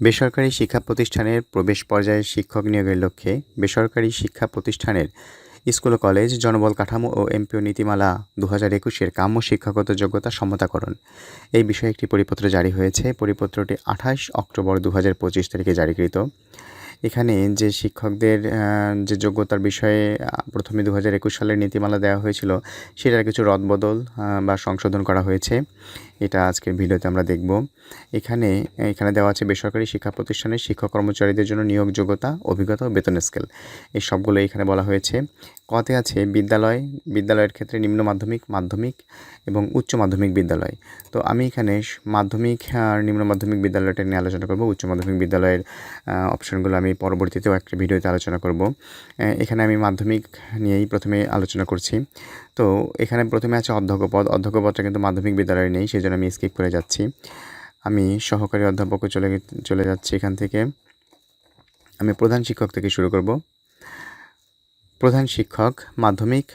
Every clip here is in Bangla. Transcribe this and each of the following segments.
বেসরকারি শিক্ষা প্রতিষ্ঠানের প্রবেশ পর্যায়ে শিক্ষক নিয়োগের লক্ষ্যে বেসরকারি শিক্ষা প্রতিষ্ঠানের স্কুল কলেজ জনবল কাঠামো ও এমপিও নীতিমালা দু হাজার একুশের কাম্য শিক্ষাগত যোগ্যতা সমতাকরণ। এই বিষয়ে একটি পরিপত্র জারি হয়েছে। পরিপত্রটি আঠাশ অক্টোবর দু হাজার পঁচিশ তারিখে জারিকৃত। এখানে যে শিক্ষকদের যে যোগ্যতার বিষয়ে প্রথমে দু হাজার একুশ সালের নীতিমালা দেওয়া হয়েছিল, সেটার কিছু রদবদল বা সংশোধন করা হয়েছে। এটা আজকের ভিডিওতে আমরা দেখব। এখানে এখানে দেওয়া আছে বেসরকারি শিক্ষা প্রতিষ্ঠানের শিক্ষক কর্মচারীদের জন্য নিয়োগ যোগ্যতা, অভিজ্ঞতা ও বেতন স্কেল। এই সবগুলো এখানে বলা হয়েছে। কতে আছে বিদ্যালয়, বিদ্যালয়ের ক্ষেত্রে নিম্ন মাধ্যমিক মাধ্যমিক এবং উচ্চ মাধ্যমিক বিদ্যালয়। তো আমি এখানে মাধ্যমিক আর নিম্ন মাধ্যমিক বিদ্যালয়টা নিয়ে আলোচনা করব। উচ্চ মাধ্যমিক বিদ্যালয়ের অপশনগুলো আমি পরবর্তীতেও একটা ভিডিওতে আলোচনা করব। এখানে আমি মাধ্যমিক নিয়েই প্রথমে আলোচনা করছি। তো এখানে প্রথমে আছে অধ্যক্ষ পদ অধ্যক্ষ পদটা কিন্তু মাধ্যমিক বিদ্যালয়ে নেই, সেই জন্য আমি স্কিপ করে যাচ্ছি। আমি সহকারী অধ্যাপকও চলে চলে যাচ্ছি এখান থেকে। আমি প্রধান শিক্ষক থেকে শুরু করব। প্রধান শিক্ষক, মাধ্যমিক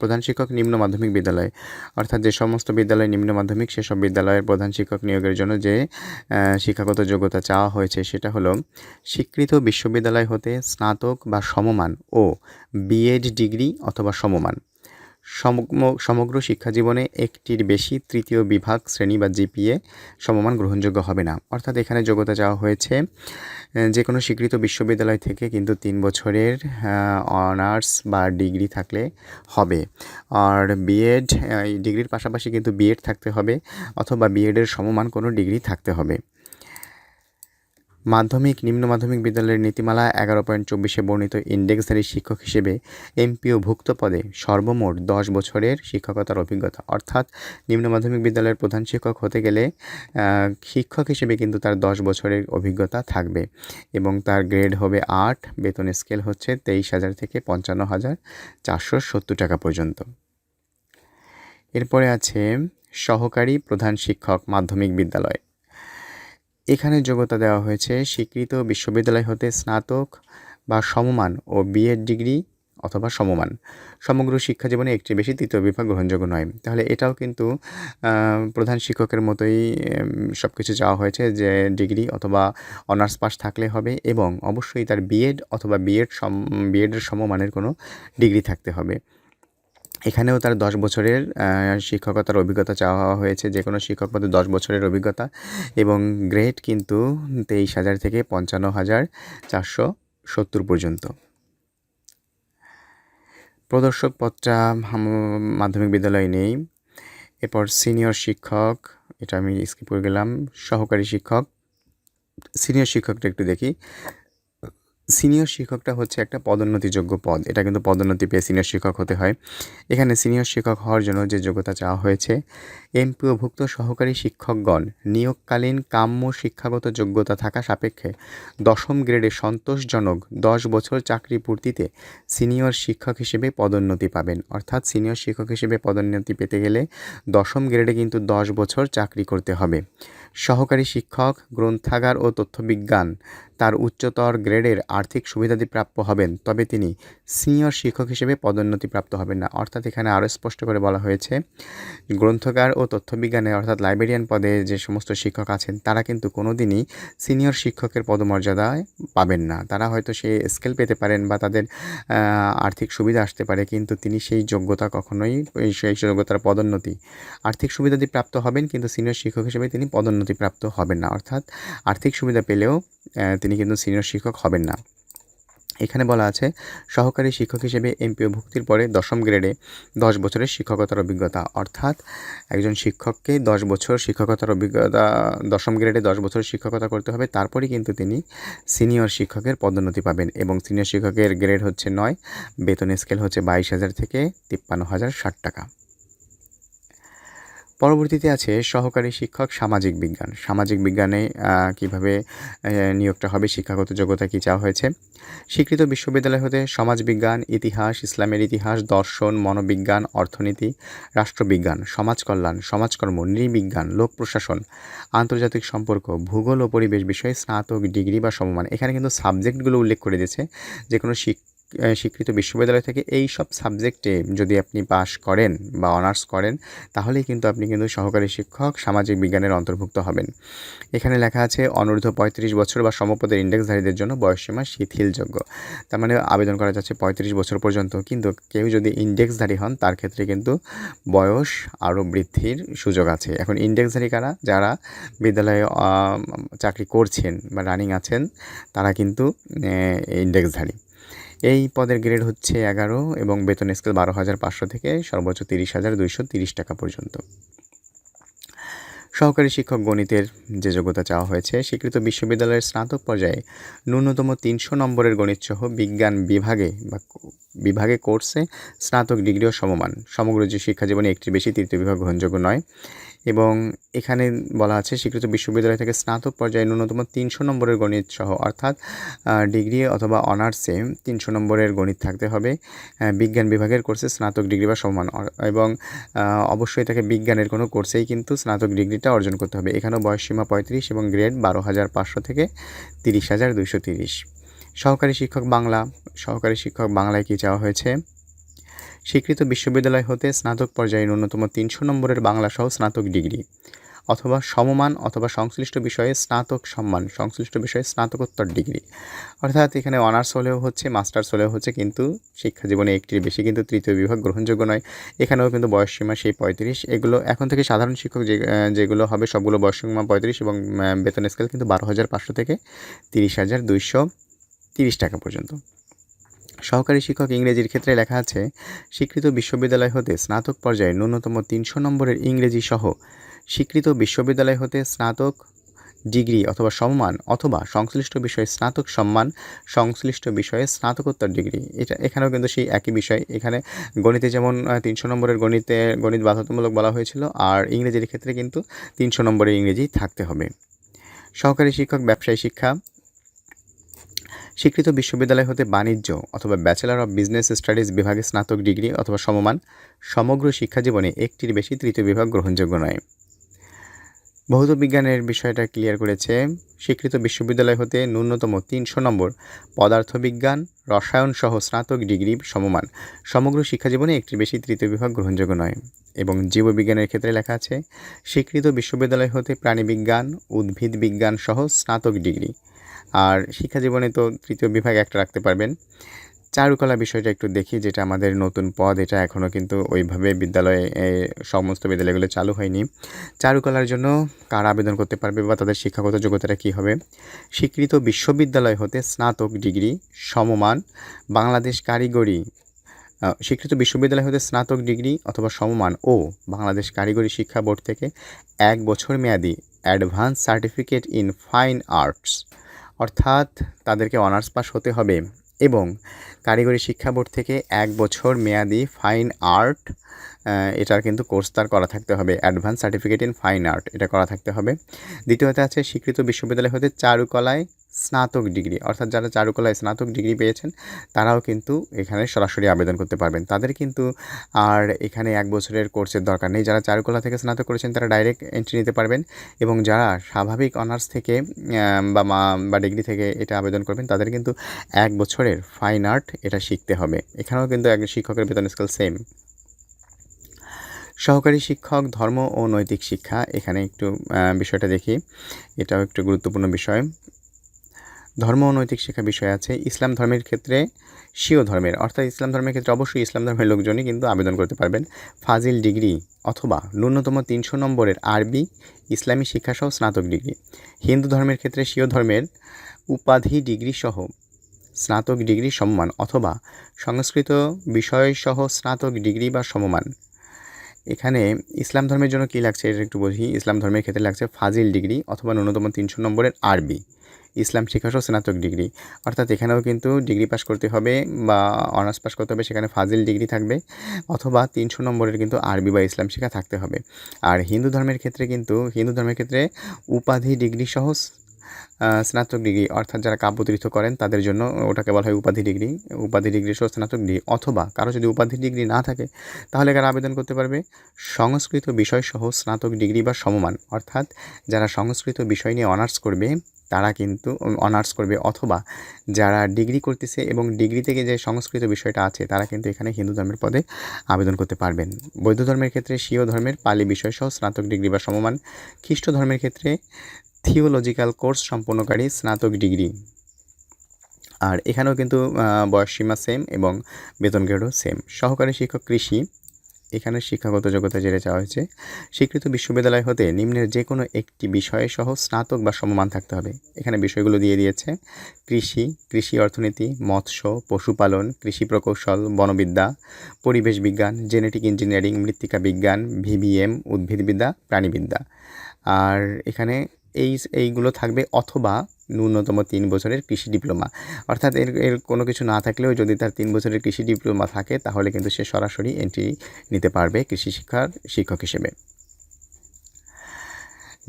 প্রধান শিক্ষক নিম্ন মাধ্যমিক বিদ্যালয়। অর্থাৎ যে সমস্ত বিদ্যালয় নিম্ন মাধ্যমিক, সেসব বিদ্যালয়ের প্রধান শিক্ষক নিয়োগের জন্য যে শিক্ষাগত যোগ্যতা চাওয়া হয়েছে, সেটা হলো স্বীকৃত বিশ্ববিদ্যালয় হতে স্নাতক বা সমমান ও বিএড ডিগ্রি অথবা সমমান। সমগ্র- সমগ্র শিক্ষা জীবনে একটির বেশি তৃতীয় বিভাগ, শ্রেণি বা জিপিএ সমমান গ্রহণযোগ্য হবে না। অর্থাৎ এখানে যোগ্যতা চাওয়া হয়েছে যে কোনো স্বীকৃত বিশ্ববিদ্যালয় থেকে কিন্তু তিন বছরের অনার্স বা ডিগ্রি থাকলে হবে। আর বিএড ডিগ্রির পাশাপাশি কিন্তু বিএড থাকতে হবে, অথবা বিএডের সমমান কোনো ডিগ্রি থাকতে হবে। মাধ্যমিক, নিম্ন মাধ্যমিক বিদ্যালয়ের নীতিমালা এগারো পয়েন্ট চব্বিশে বর্ণিত ইন্ডেক্সধারী শিক্ষক হিসেবে এমপিও ভুক্ত পদে সর্বমোট দশ বছরের শিক্ষকতার অভিজ্ঞতা। অর্থাৎ নিম্ন মাধ্যমিক বিদ্যালয়ের প্রধান শিক্ষক হতে গেলে শিক্ষক হিসেবে কিন্তু তার দশ বছরের অভিজ্ঞতা থাকবে এবং তার গ্রেড হবে আট, বেতন স্কেল হচ্ছে তেইশ হাজার থেকে পঞ্চান্ন হাজার চারশো সত্তর টাকা পর্যন্ত। এরপরে আছে সহকারী প্রধান শিক্ষক মাধ্যমিক বিদ্যালয়। এখানে যোগ্যতা দেওয়া হয়েছে স্বীকৃত বিশ্ববিদ্যালয় হতে স্নাতক বা সমমান ও বিএড ডিগ্রি অথবা সমমান। সমগ্র শিক্ষা জীবনে একটি বেশি তৃতীয় বিভাগ গ্রহণযোগ্য নয়। তাহলে এটাও কিন্তু প্রধান শিক্ষকের মতোই সব কিছু চাওয়া হয়েছে যে ডিগ্রি অথবা অনার্স পাস থাকলে হবে এবং অবশ্যই তার বিএড অথবা বিএড সম বিএডের সমমানের কোনো ডিগ্রি থাকতে হবে। এখানেও তার দশ বছরের শিক্ষকতার অভিজ্ঞতা চাওয়া হয়েছে যে কোনো শিক্ষক পদে দশ বছরের অভিজ্ঞতা এবং গ্রেড কিন্তু তেইশ হাজার থেকে পঞ্চান্ন হাজার চারশো সত্তর পর্যন্ত। প্রদর্শক পদটা মাধ্যমিক বিদ্যালয় নেই। এরপর সিনিয়র শিক্ষক, এটা আমি স্কিপ করে গেলাম, সহকারী শিক্ষক। সিনিয়র শিক্ষকটা একটু দেখি। সিনিয়র শিক্ষকটা হচ্ছে একটা পদোন্নতিযোগ্য পদ। এটা কিন্তু পদোন্নতি পেয়ে সিনিয়র শিক্ষক হতে হয়। এখানে সিনিয়র শিক্ষক হওয়ার জন্য যে যোগ্যতা চাওয়া হয়েছে, এমপিওভুক্ত সহকারী শিক্ষকগণ নিয়োগকালীন কাম্য শিক্ষাগত যোগ্যতা থাকা সাপেক্ষে দশম গ্রেডে সন্তোষজনক দশ বছর চাকরি পূর্তিতে সিনিয়র শিক্ষক হিসেবে পদোন্নতি পাবেন। অর্থাৎ সিনিয়র শিক্ষক হিসেবে পদোন্নতি পেতে গেলে দশম গ্রেডে কিন্তু দশ বছর চাকরি করতে হবে। সহকারী শিক্ষক, গ্রন্থাগার ও তথ্যবিজ্ঞান তার উচ্চতর গ্রেডের আর্থিক সুবিধাদি প্রাপ্য হবেন, তবে তিনি সিনিয়র শিক্ষক হিসেবে পদোন্নতি প্রাপ্ত হবেন না। অর্থাৎ এখানে আরও স্পষ্ট করে বলা হয়েছে, গ্রন্থকার ও তথ্যবিজ্ঞানে অর্থাৎ লাইব্রেরিয়ান পদে যে সমস্ত শিক্ষক আছেন, তারা কিন্তু কোনো দিনই সিনিয়র শিক্ষকের পদমর্যাদায় পাবেন না। তারা হয়তো সে স্কেল পেতে পারেন বা তাদের আর্থিক সুবিধা আসতে পারে, কিন্তু তিনি সেই যোগ্যতা কখনোই সেই যোগ্যতার পদোন্নতি, আর্থিক সুবিধাদি প্রাপ্ত হবেন, কিন্তু সিনিয়র শিক্ষক হিসেবে তিনি পদোন্নতি প্রাপ্ত হবেন না। অর্থাৎ আর্থিক সুবিধা পেলেও তিনি কিন্তু সিনিয়র শিক্ষক হবেন না। এখানে বলা আছে, সহকারী শিক্ষক হিসেবে এমপিও ভুক্তির পরে দশম গ্রেডে দশ বছরের শিক্ষকতার অভিজ্ঞতা, অর্থাৎ একজন শিক্ষককে দশ বছর শিক্ষকতার অভিজ্ঞতা, দশম গ্রেডে দশ বছর শিক্ষকতা করতে হবে, তারপরেই কিন্তু তিনি সিনিয়র শিক্ষকের পদোন্নতি পাবেন এবং সিনিয়র শিক্ষকের গ্রেড হচ্ছে নয়, বেতন স্কেল হচ্ছে বাইশ হাজার থেকে তিপ্পান্ন হাজার ষাট টাকা। পরবর্তীতে আছে সহকারী শিক্ষক সামাজিক বিজ্ঞান। সামাজিক বিজ্ঞানে কীভাবে নিয়োগটা হবে শিক্ষাগত যোগ্যতা কী চাওয়া হয়েছে? স্বীকৃত বিশ্ববিদ্যালয় হতে সমাজবিজ্ঞান ইতিহাস ইসলামের ইতিহাস দর্শন মনোবিজ্ঞান অর্থনীতি রাষ্ট্রবিজ্ঞান সমাজকল্যাণ সমাজকর্ম নৃবিজ্ঞান লোক প্রশাসন আন্তর্জাতিক সম্পর্ক ভূগোল ও পরিবেশ বিষয়ে স্নাতক ডিগ্রি বা সমমান। এখানে কিন্তু সাবজেক্টগুলো উল্লেখ করে দিয়েছে। যে কোনো শিক- আহ, স্বীকৃত বিশ্ববিদ্যালয় থেকে এই সব সাবজেক্টে যদি আপনি পাস করেন বা অনার্স করেন, তাহলেই কিন্তু আপনি কিন্তু সহকারী শিক্ষক সামাজিক বিজ্ঞানের অন্তর্ভুক্ত হবেন। এখানে লেখা আছে, অনূর্ধ্ব পঁয়ত্রিশ বছর বা সমপদের ইন্ডেক্সধারীদের জন্য বয়সসীমা শিথিলযোগ্য। তার মানে আবেদন করা যাচ্ছে পঁয়ত্রিশ বছর পর্যন্ত, কিন্তু কেউ যদি ইন্ডেক্সধারী হন, তার ক্ষেত্রে কিন্তু বয়স আরও বৃদ্ধির সুযোগ আছে। এখন ইন্ডেক্সধারী কারা? যারা বিদ্যালয়ে চাকরি করছেন বা রানিং আছেন, তারা কিন্তু ইন্ডেক্সধারী। এই পদের গ্রেড হচ্ছে এগারো এবং বেতন স্কেল বারো হাজার পাঁচশো থেকে সর্বোচ্চ তিরিশ হাজার দুইশো তিরিশ টাকা পর্যন্ত। সহকারী শিক্ষক গণিতের যে যোগ্যতা চাওয়া হয়েছে, স্বীকৃত বিশ্ববিদ্যালয়ের স্নাতক পর্যায়ে ন্যূনতম তিনশো নম্বরের গণিতসহ বিজ্ঞান বিভাগে বা বিভাগে কোর্সে স্নাতক ডিগ্রিও সমমান। সমগ্র যে শিক্ষাজীবনে একটি বেশি তৃতীয় বিভাগ গ্রহণযোগ্য নয়। এবং এখানে বলা আছে, স্বীকৃত বিশ্ববিদ্যালয় থেকে স্নাতক পর্যায়ে ন্যূনতম তিনশো নম্বরের গণিত সহ, অর্থাৎ ডিগ্রি অথবা অনার্সে তিনশো নম্বরের গণিত থাকতে হবে। বিজ্ঞান বিভাগের কোর্সে স্নাতক ডিগ্রি বা সমান এবং অবশ্যই তাকে বিজ্ঞানের কোনো কোর্সেই কিন্তু স্নাতক ডিগ্রিটা অর্জন করতে হবে। এখানেও বয়সসীমা পঁয়ত্রিশ এবং গ্রেড বারো হাজার পাঁচশো থেকে তিরিশ হাজার দুইশো তিরিশ। সহকারী শিক্ষক বাংলা, সহকারী শিক্ষক বাংলায় কী চাওয়া হয়েছে? স্বীকৃত বিশ্ববিদ্যালয় হতে স্নাতক পর্যায়ে ন্যূনতম তিনশো নম্বরের বাংলা সহ স্নাতক ডিগ্রি, অথবা সমমান অথবা সংশ্লিষ্ট বিষয়ে স্নাতক সম্মান, সংশ্লিষ্ট বিষয়ে স্নাতকোত্তর ডিগ্রি। অর্থাৎ এখানে অনার্স হলেও হচ্ছে, মাস্টার্স হলেও হচ্ছে, কিন্তু শিক্ষা জীবনে একটির বেশি কিন্তু তৃতীয় বিভাগ গ্রহণযোগ্য নয়। এখানেও কিন্তু বয়সসীমা সেই পঁয়ত্রিশ। এগুলো এখন থেকে সাধারণ শিক্ষক যে যেগুলো হবে সবগুলো বয়সসীমা পঁয়ত্রিশ এবং বেতন স্কেল কিন্তু বারো হাজার পাঁচশো থেকে তিরিশ হাজার দুইশো তিরিশ টাকা পর্যন্ত। সহকারী শিক্ষক ইংরেজির ক্ষেত্রে লেখা আছে, স্বীকৃত বিশ্ববিদ্যালয় হতে স্নাতক পর্যায়ে ন্যূনতম তিনশো নম্বরের ইংরেজি সহ স্বীকৃত বিশ্ববিদ্যালয় হতে স্নাতক ডিগ্রি অথবা সম্মান অথবা সংশ্লিষ্ট বিষয়ে স্নাতক সম্মান, সংশ্লিষ্ট বিষয়ে স্নাতকোত্তর ডিগ্রি। এটা এখানেও কিন্তু সেই একই বিষয়। এখানে গণিতে যেমন তিনশো নম্বরের গণিতে, গণিত বাধ্যতামূলক বলা হয়েছিল, আর ইংরেজির ক্ষেত্রে কিন্তু তিনশো নম্বরের ইংরেজি থাকতে হবে। সহকারী শিক্ষক, ব্যবসায়ী শিক্ষা স্বীকৃত বিশ্ববিদ্যালয় হতে বাণিজ্য অথবা ব্যাচেলর অফ বিজনেস স্টাডিজ বিভাগে স্নাতক ডিগ্রি অথবা সমমান সমগ্র শিক্ষা জীবনে একটির বেশি তৃতীয় বিভাগ গ্রহণযোগ্য নয়। ভৌত বিজ্ঞানের বিষয়টা ক্লিয়ার করেছে, স্বীকৃত বিশ্ববিদ্যালয় হতে ন্যূনতম তিনশো নম্বর পদার্থবিজ্ঞান, রসায়ন সহ স্নাতক ডিগ্রি সমমান সমগ্র শিক্ষা জীবনে একটির বেশি তৃতীয় বিভাগ গ্রহণযোগ্য নয়। এবং জীববিজ্ঞানের ক্ষেত্রে লেখা আছে, স্বীকৃত বিশ্ববিদ্যালয় হতে প্রাণীবিজ্ঞান উদ্ভিদ বিজ্ঞান সহ স্নাতক ডিগ্রি। আর শিক্ষা জীবনে তো তৃতীয় বিভাগ একটা রাখতে পারবেন। চারুকলা বিষয়টা একটু দেখি, যেটা আমাদের নতুন পদ, এটা এখনও কিন্তু ওইভাবে বিদ্যালয়ে সমস্ত বিদ্যালয়গুলো চালু হয়নি। চারুকলার জন্য কারা আবেদন করতে পারবে বা তাদের শিক্ষাগত যোগ্যতাটা কী হবে? স্বীকৃত বিশ্ববিদ্যালয় হতে স্নাতক ডিগ্রি, সমমান, বাংলাদেশ কারিগরি স্বীকৃত বিশ্ববিদ্যালয় হতে স্নাতক ডিগ্রি অথবা সমমান ও বাংলাদেশ কারিগরি শিক্ষা বোর্ড থেকে এক বছর মেয়াদি advance certificate in fine arts. অর্থাৎ তাদেরকে অনার্স পাস হতে হবে এবং কারিগরি শিক্ষা বোর্ড থেকে এক বছর মেয়াদি ফাইন আর্ট এটার কিন্তু কোর্স তার করা থাকতে হবে, advance certificate in fine art এটা করা থাকতে হবে। দ্বিতীয়তে আছে স্বীকৃত বিশ্ববিদ্যালয় হতে চারুকলায় স্নাতক ডিগ্রি, অর্থাৎ যারা চারুকলায় স্নাতক ডিগ্রি পেয়েছেন, তারাও কিন্তু এখানে সরাসরি আবেদন করতে পারবেন। তাদের কিন্তু আর এখানে এক বছরের কোর্সের দরকার নেই। যারা চারুকলা থেকে স্নাতক করেছেন, তারা ডাইরেক্ট এন্ট্রি নিতে পারবেন এবং যারা স্বাভাবিক অনার্স থেকে বা মা, বা ডিগ্রি থেকে এটা আবেদন করবেন, তাদের কিন্তু এক বছরের ফাইন আর্ট এটা শিখতে হবে। এখানেও কিন্তু এক শিক্ষকের বেতন স্কেল সেম সহকারী শিক্ষক, ধর্ম ও নৈতিক শিক্ষা, এখানে একটু বিষয়টা দেখি। এটাও একটু গুরুত্বপূর্ণ বিষয়। ধর্ম ও নৈতিক শিক্ষা বিষয় আছে। ইসলাম ধর্মের ক্ষেত্রে শিও ধর্মের, অর্থাৎ ইসলাম ধর্মের ক্ষেত্রে অবশ্যই ইসলাম ধর্মের লোকজনই কিন্তু আবেদন করতে পারবেন। ফাজিল ডিগ্রি অথবা ন্যূনতম তিনশো নম্বরের আরবি, ইসলামী শিক্ষাসহ স্নাতক ডিগ্রি। হিন্দু ধর্মের ক্ষেত্রে শিও ধর্মের উপাধি ডিগ্রি সহ স্নাতক ডিগ্রি সম্মান অথবা সংস্কৃত বিষয়সহ স্নাতক ডিগ্রি বা সমমান। এখানে ইসলাম ধর্মের জন্য কী লাগছে এটা একটু বুঝি। ইসলাম ধর্মের ক্ষেত্রে লাগছে ফাজিল ডিগ্রি অথবা ন্যূনতম তিনশো নম্বরের আরবি। ইসলাম শিক্ষাসহ স্নাতক ডিগ্রি। অর্থাৎ এখানেও কিন্তু ডিগ্রি পাস করতে হবে বা অনার্স পাস করতে হবে, সেখানে ফাজিল ডিগ্রি থাকবে অথবা তিনশো নম্বরের কিন্তু আরবি বা ইসলাম শিক্ষা থাকতে হবে। আর হিন্দু ধর্মের ক্ষেত্রে কিন্তু, হিন্দু ধর্মের ক্ষেত্রে উপাধি ডিগ্রি সহ স্নাতক ডিগ্রি, অর্থাৎ যারা কাব্যতীর্থ করেন, তাদের জন্য ওটাকে বলা হয় উপাধি ডিগ্রি। উপাধি ডিগ্রি সহ স্নাতক ডিগ্রি, অথবা কারও যদি উপাধি ডিগ্রি না থাকে, তাহলে কারা আবেদন করতে পারবে সংস্কৃত বিষয়সহ স্নাতক ডিগ্রি বা সমমান। অর্থাৎ যারা সংস্কৃত বিষয় নিয়ে অনার্স করবে তারা কিন্তু অনার্স করবে অথবা যারা ডিগ্রি করতেছে এবং ডিগ্রি থেকে যে সংস্কৃত বিষয়টা আছে, তারা কিন্তু এখানে হিন্দু ধর্মের পদে আবেদন করতে পারবেন। বৌদ্ধ ধর্মের ক্ষেত্রে স্বীয় ধর্মের পালি বিষয়সহ স্নাতক ডিগ্রি বা সমমান। খ্রিস্ট ধর্মের ক্ষেত্রে থিওলজিক্যাল কোর্স সম্পন্নকারী স্নাতক ডিগ্রি। আর এখানেও কিন্তু বয়সসীমা সেম এবং বেতন গ্রেডও সেম সহকারী শিক্ষক কৃষি। এখানে শিক্ষাগত যোগ্যতা জেনে চাওয়া হয়েছে। স্বীকৃত বিশ্ববিদ্যালয় হতে নিম্নের যে কোনো একটি বিষয়ে সহ স্নাতক বা সমমান থাকতে হবে। এখানে বিষয়গুলো দিয়ে দিয়েছে। কৃষি কৃষি অর্থনীতি, মৎস্য, পশুপালন, কৃষি প্রকৌশল, বনবিদ্যা, পরিবেশ বিজ্ঞান, জেনেটিক ইঞ্জিনিয়ারিং, মৃত্তিকা বিজ্ঞান, ভিভিএম, উদ্ভিদবিদ্যা, প্রাণীবিদ্যা। আর এখানে এই, এইগুলো থাকবে অথবা ন্যূনতম তিন বছরের কৃষি ডিপ্লোমা। অর্থাৎ এর এর কোনো কিছু না থাকলেও যদি তার তিন বছরের কৃষি ডিপ্লোমা থাকে, তাহলে কিন্তু সে সরাসরি এন্ট্রি নিতে পারবে কৃষি শিক্ষার শিক্ষক হিসেবে।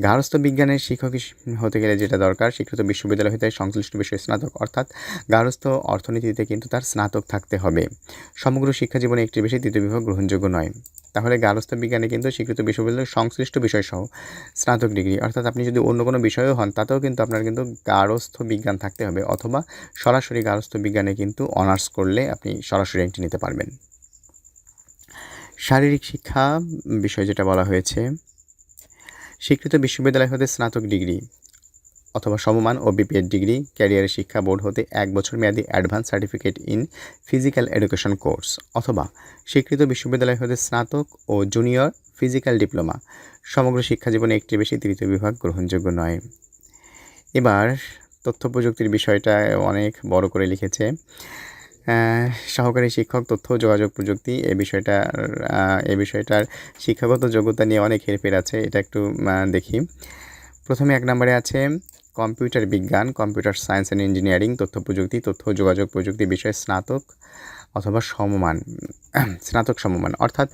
গার্হস্থ বিজ্ঞানের শিক্ষক হতে গেলে যেটা দরকার, স্বীকৃত বিশ্ববিদ্যালয় হতে সংশ্লিষ্ট বিষয়ে স্নাতক, অর্থাৎ গার্হস্থ অর্থনীতিতে কিন্তু তার স্নাতক থাকতে হবে। সমগ্র শিক্ষা জীবনে একটি বেশি তৃতীয় বিভাগ গ্রহণযোগ্য নয়। তাহলে গার্হস্থ্য বিজ্ঞানে কিন্তু স্বীকৃত বিশ্ববিদ্যালয়ের সংশ্লিষ্ট বিষয়সহ স্নাতক ডিগ্রি, অর্থাৎ আপনি যদি অন্য কোনো বিষয়ও হন, তাতেও কিন্তু আপনার কিন্তু গার্হস্থ বিজ্ঞান থাকতে হবে, অথবা সরাসরি গার্হস্থ্য বিজ্ঞানে কিন্তু অনার্স করলে আপনি সরাসরি এন্ট্রি নিতে পারবেন। শারীরিক শিক্ষা বিষয় যেটা বলা হয়েছে স্বীকৃত বিশ্ববিদ্যালয় হতে স্নাতক ডিগ্রি অথবা সমমান ও বিপিএড ডিগ্রি ক্যারিয়ারের শিক্ষা বোর্ড হতে এক বছর মেয়াদী advance certificate in physical education course, অথবা স্বীকৃত বিশ্ববিদ্যালয় হতে স্নাতক ও জুনিয়র ফিজিক্যাল ডিপ্লোমা। সমগ্র শিক্ষা জীবনে একটি বেশি তৃতীয় বিভাগ গ্রহণযোগ্য নয়। এবার তথ্য প্রযুক্তির বিষয়টা অনেক বড় করে লিখেছে। সহকারী শিক্ষক, তথ্য, যোগাযোগ প্রযুক্তি এ বিষয়টার এ বিষয়টার শিক্ষাগত যোগ্যতা নিয়ে অনেক হেরফের আছে, এটা একটু দেখি। প্রথমে এক নম্বরে আছে কম্পিউটার বিজ্ঞান, কম্পিউটার সায়েন্স অ্যান্ড ইঞ্জিনিয়ারিং, তথ্য প্রযুক্তি, তথ্য, যোগাযোগ প্রযুক্তি বিষয়ে স্নাতক অথবা সমমান, স্নাতক সমমান। অর্থাৎ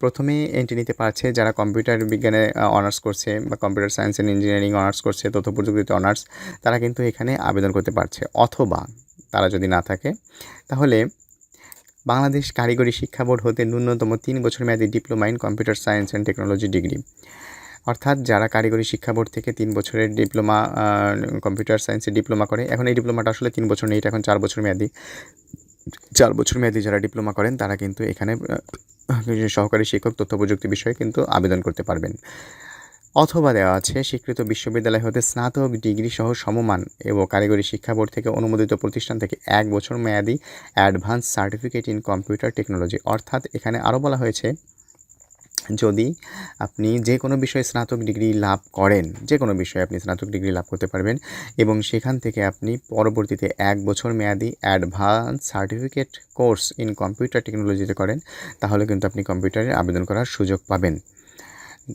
প্রথমে এন্ট্রি নিতে পারছে যারা কম্পিউটার বিজ্ঞানে অনার্স করছে বা computer science and engineering honours করছে, তথ্য প্রযুক্তিতে অনার্স তারা কিন্তু এখানে আবেদন করতে পারছে। অথবা তারা যদি না থাকে, তাহলে বাংলাদেশ কারিগরি শিক্ষা বোর্ড হতে ন্যূনতম তিন বছর মেয়াদী diploma in computer science and technology degree. অর্থাৎ যারা কারিগরি শিক্ষা বোর্ড থেকে তিন বছরের ডিপ্লোমা কম্পিউটার সায়েন্সে ডিপ্লোমা করে, এখন এই ডিপ্লোমাটা আসলে তিন বছর নেই, এটা এখন চার বছর মেয়াদি। চার বছর মেয়াদি যারা ডিপ্লোমা করেন, তারা কিন্তু এখানে সহকারী শিক্ষক তথ্য প্রযুক্তি বিষয়ে কিন্তু আবেদন করতে পারবেন। অথবা দেওয়া আছে, স্বীকৃত বিশ্ববিদ্যালয় হতে স্নাতক ডিগ্রি সহ সমমান এবং কারিগরি শিক্ষা বোর্ড থেকে অনুমোদিত প্রতিষ্ঠান থেকে এক বছর মেয়াদি advance certificate in computer technology. অর্থাৎ এখানে আরও বলা হয়েছে, যদি আপনি যে কোনো বিষয়ে স্নাতক ডিগ্রি লাভ করেন, যে কোনো বিষয়ে আপনি স্নাতক ডিগ্রি লাভ করতে পারবেন এবং সেখান থেকে আপনি পরবর্তীতে এক বছর মেয়াদি advance certificate course in computer টেকনোলজিতে করেন, তাহলে কিন্তু আপনি কম্পিউটারে আবেদন করার সুযোগ পাবেন।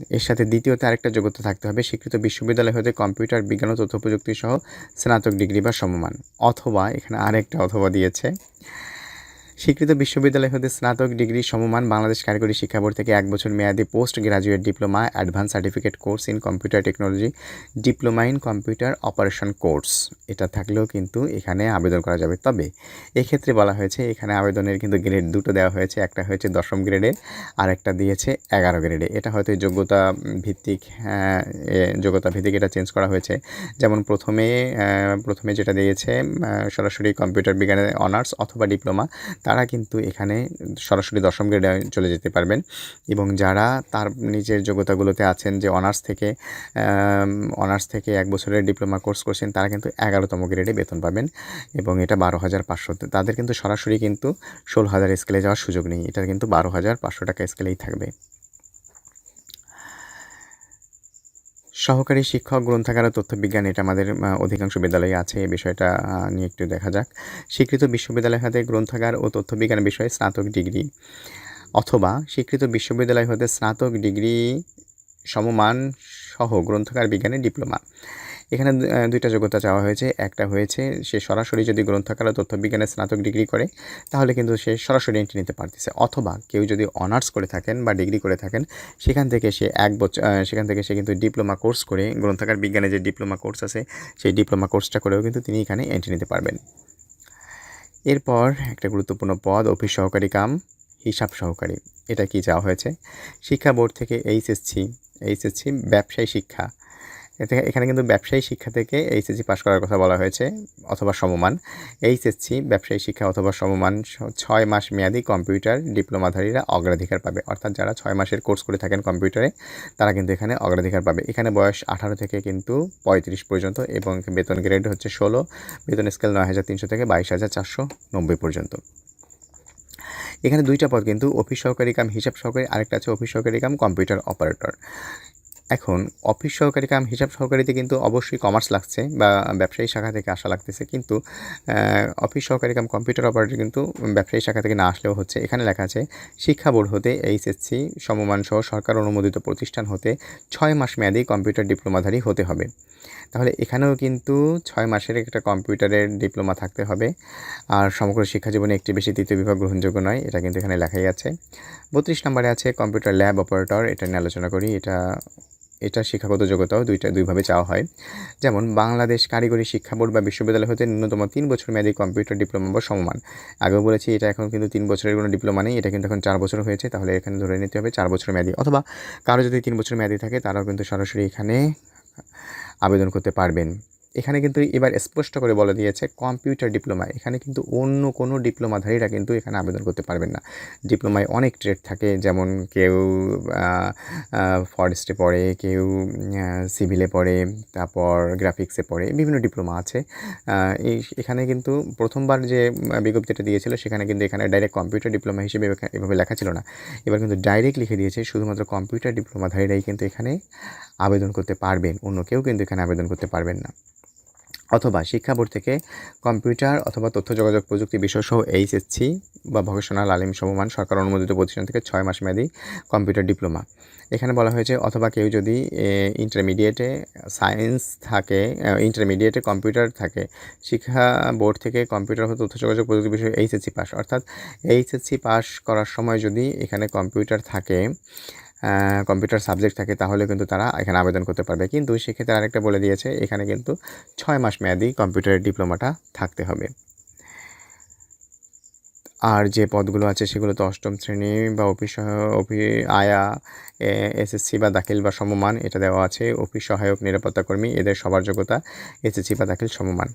এর সাথে দ্বিতীয়তে আরেকটা যোগ্যতা থাকতে হবে, স্বীকৃত বিশ্ববিদ্যালয় হতে কম্পিউটার, বিজ্ঞান ও তথ্য প্রযুক্তি সহ স্নাতক ডিগ্রি বা সমমান, অথবা এখানে আরেকটা অথবা দিয়েছে। স্বীকৃত বিশ্ববিদ্যালয় হতে স্নাতক ডিগ্রি সমমান বাংলাদেশ কারিগরি শিক্ষা বোর্ড থেকে এক বছর মেয়াদী post graduate diploma, advance certificate course in computer technology, diploma in computer operation course. এটা থাকলেও কিন্তু এখানে আবেদন করা যাবে। তবে এক্ষেত্রে বলা হয়েছে, এখানে আবেদনের কিন্তু গ্রেড দুটো দেওয়া হয়েছে। একটা হয়েছে দশম গ্রেডে আর একটা দিয়েছে এগারো গ্রেডে। এটা হয়তো যোগ্যতা ভিত্তিক যোগ্যতা ভিত্তিক এটা চেঞ্জ করা হয়েছে। যেমন প্রথমে প্রথমে যেটা দিয়েছে সরাসরি কম্পিউটার বিজ্ঞানের অনার্স অথবা ডিপ্লোমা তারা কিন্তু এখানে সরাসরি দশম গ্রেডে চলে যেতে পারবেন। এবং যারা তার নিজের যোগ্যতাগুলোতে আছেন যে অনার্স থেকে অনার্স থেকে এক বছরের ডিপ্লোমা কোর্স করছেন, তারা কিন্তু এগারোতম গ্রেডে বেতন পাবেন এবং এটা বারো হাজার পাঁচশো। তাদের কিন্তু সরাসরি কিন্তু ষোলো হাজার স্কেলে যাওয়ার সুযোগ নেই। এটা কিন্তু বারো হাজার পাঁচশো টাকা স্কেলেই থাকবে। সহকারী শিক্ষক, গ্রন্থাগার, তথ্যবিজ্ঞান, এটা আমাদের অধিকাংশ বিদ্যালয়ে আছে। এই বিষয়টা নিয়ে একটু দেখা যাক। স্বীকৃত বিশ্ববিদ্যালয় হতে গ্রন্থাগার ও তথ্যবিজ্ঞান বিষয়ে স্নাতক ডিগ্রি অথবা স্বীকৃত বিশ্ববিদ্যালয় হতে স্নাতক ডিগ্রি সমমান সহ গ্রন্থাগার বিজ্ঞানের ডিপ্লোমা। এখানে দুইটা যোগ্যতা চাওয়া হয়েছে। একটা হয়েছে, সে সরাসরি যদি গ্রন্থাগার ও তথ্যবিজ্ঞানে স্নাতক ডিগ্রি করে, তাহলে কিন্তু সে সরাসরি এন্ট্রি নিতে পারতেছে। অথবা কেউ যদি অনার্স করে থাকেন বা ডিগ্রি করে থাকেন, সেখান থেকে সে এক বছর সেখান থেকে সে কিন্তু ডিপ্লোমা কোর্স করে গ্রন্থাগার বিজ্ঞানে যে ডিপ্লোমা কোর্স আছে, সেই ডিপ্লোমা কোর্সটা করেও কিন্তু তিনি এখানে এন্ট্রি নিতে পারবেন। এরপর একটা গুরুত্বপূর্ণ পদ অফিস সহকারী কাম, হিসাব সহকারী। এটা কি চাওয়া হয়েছে? শিক্ষা বোর্ড থেকে এইচএসসি এইচএসসি ব্যবসায়ী শিক্ষা। এখানে কিন্তু ব্যবসায়ী শিক্ষা থেকে এইচএসসি পাশ করার কথা বলা হয়েছে অথবা সমমান। এইচএসসি, ব্যবসায়ী শিক্ষা অথবা সমমান ছয় মাস মেয়াদি কম্পিউটার ডিপ্লোমাধারীরা অগ্রাধিকার পাবে। অর্থাৎ যারা ছয় মাসের কোর্স করে থাকেন কম্পিউটারে, তারা কিন্তু এখানে অগ্রাধিকার পাবে। এখানে বয়স আঠারো থেকে কিন্তু পঁয়ত্রিশ পর্যন্ত এবং বেতন গ্রেড হচ্ছে ষোলো, বেতন স্কেল নয় হাজার তিনশো থেকে বাইশ হাজার চারশো নব্বই পর্যন্ত। এখানে দুইটা পদ কিন্তু অফিস সহকারী কাম, হিসাব সহকারী, আরেকটা আছে অফিস সহকারী কাম, কম্পিউটার অপারেটর। এখন অফিস সহকারী কাম, হিসাব সহকারীতে কিন্তু অবশ্যই কমার্স লাগছে বা ব্যবসায়ী শাখা থেকে আসা লাগতেছে। কিন্তু অফিস সহকারী কাম কম্পিউটার অপারেটর কিন্তু ব্যবসায়ী শাখা থেকে না আসলেও হচ্ছে। এখানে লেখা আছে, শিক্ষা বোর্ড হতে এইচএসসি সমমান সহ সরকার অনুমোদিত প্রতিষ্ঠান হতে ছয় মাস মেয়াদি কম্পিউটার ডিপ্লোমাধারী হতে হবে। তাহলে এখানেও কিন্তু ছয় মাসের একটা কম্পিউটারের ডিপ্লোমা থাকতে হবে। আর সমগ্র শিক্ষা জীবনে একটি বেশি তৃতীয় বিভাগ গ্রহণযোগ্য নয়, এটা কিন্তু এখানে লেখাই আছে। বত্রিশ নম্বরে আছে কম্পিউটার ল্যাব অপারেটর এটা নিয়ে আলোচনা করি। এটা এটা শিক্ষাগত যোগ্যতাও দুইটা, দুইভাবে চাওয়া হয়। যেমন, বাংলাদেশ কারিগরি শিক্ষা বোর্ড বা বিশ্ববিদ্যালয় হতে ন্যূনতম তিন বছর মেয়াদী কম্পিউটার ডিপ্লোমা বা সমমান। আগেও বলেছি, এটা এখন কিন্তু তিন বছরের কোনো ডিপ্লোমা নেই, এটা কিন্তু এখন চার বছর হয়েছে, তাহলে এখানে ধরে নিতে হবে চার বছর মেয়াদী। অথবা, কারও যদি তিন বছর মেয়াদী থাকে, তারাও কিন্তু সরাসরি এখানে আবেদন করতে পারবেন। এখানে কিন্তু এবার স্পষ্ট করে বলে দিয়েছে কম্পিউটার ডিপ্লোমা এখানে কিন্তু অন্য কোনো ডিপ্লোমাধারীরা কিন্তু এখানে আবেদন করতে পারবেন না। ডিপ্লোমায় অনেক ট্রেড থাকে, যেমন কেউ ফরেস্টে পড়ে, কেউ সিভিলে পড়ে, তারপর গ্রাফিক্সে পড়ে, বিভিন্ন ডিপ্লোমা আছে। এই, এখানে কিন্তু প্রথমবার যে বিজ্ঞপ্তিটা দিয়েছিল, সেখানে কিন্তু এখানে ডাইরেক্ট কম্পিউটার ডিপ্লোমা হিসেবে এভাবে লেখা ছিল না। এবার কিন্তু ডাইরেক্ট লিখে দিয়েছে, শুধুমাত্র কম্পিউটার ডিপ্লোমাধারীরাই কিন্তু এখানে আবেদন করতে পারবেন। অন্য কেউ কিন্তু এখানে আবেদন করতে পারবেন না। অথবা শিক্ষা বোর্ড থেকে কম্পিউটার অথবা তথ্য যোগাযোগ প্রযুক্তি বিষয়সহ এইচএসসি বা ভকেশনাল আলিম সমমান সরকার অনুমোদিত প্রতিষ্ঠান থেকে ছয় মাস মেয়াদী কম্পিউটার ডিপ্লোমা। এখানে বলা হয়েছে অথবা কেউ যদি ইন্টারমিডিয়েটে সায়েন্স থাকে ইন্টারমিডিয়েটে কম্পিউটার থাকে, শিক্ষা বোর্ড থেকে কম্পিউটার অথবা তথ্য যোগাযোগ প্রযুক্তি বিষয়ে এইচএসসি পাস। অর্থাৎ এইচএসসি পাস করার সময় যদি এখানে কম্পিউটার থাকে কম্পিউটার সাবজেক্ট থাকে, তাহলে কিন্তু তারা এখানে আবেদন করতে পারবে। কিন্তু সেক্ষেত্রে আরেকটা বলে দিয়েছে, এখানে কিন্তু ছয় মাস মেয়াদি কম্পিউটারের ডিপ্লোমাটা থাকতে হবে। আর যে পদগুলো আছে, সেগুলো তো অষ্টম শ্রেণি বা অফিস অফি, আয়া এসএসসি বা দাখিল বা সমমান, এটা দেওয়া আছে। অফিস সহায়ক নিরাপত্তা কর্মী এদের সবার যোগ্যতা এসএসসি বা দাখিল সমমান।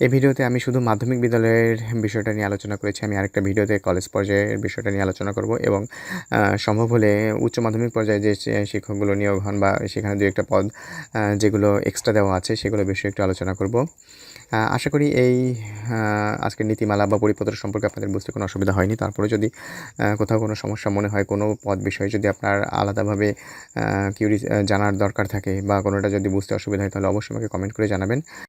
এই ভিডিওতে আমি শুধু মাধ্যমিক বিদ্যালয়ের বিষয়টা নিয়ে আলোচনা করেছি, আমি আরেকটা ভিডিওতে কলেজ পর্যায়ের বিষয়টা নিয়ে আলোচনা করব এবং সম্ভব হলে উচ্চ মাধ্যমিক পর্যায়ে যে শিক্ষকগুলো নিয়োগ হন বা সেখানে দু একটা পদ যেগুলো এক্সট্রা দেওয়া আছে সেগুলো বিষয়ে একটু আলোচনা করব। আশা করি এই আজকের নীতিমালা বা পরিপত্র সম্পর্কে আপনাদের বুঝতে কোনো অসুবিধা হয়নি। তারপরে যদি কোথাও কোনো সমস্যা মনে হয়, কোনো পদ বিষয়ে যদি আপনার আলাদাভাবে কিউরি জানার দরকার থাকে বা কোনোটা যদি বুঝতে অসুবিধা হয় তাহলে অবশ্যই আমাকে কমেন্ট করে জানাবেন।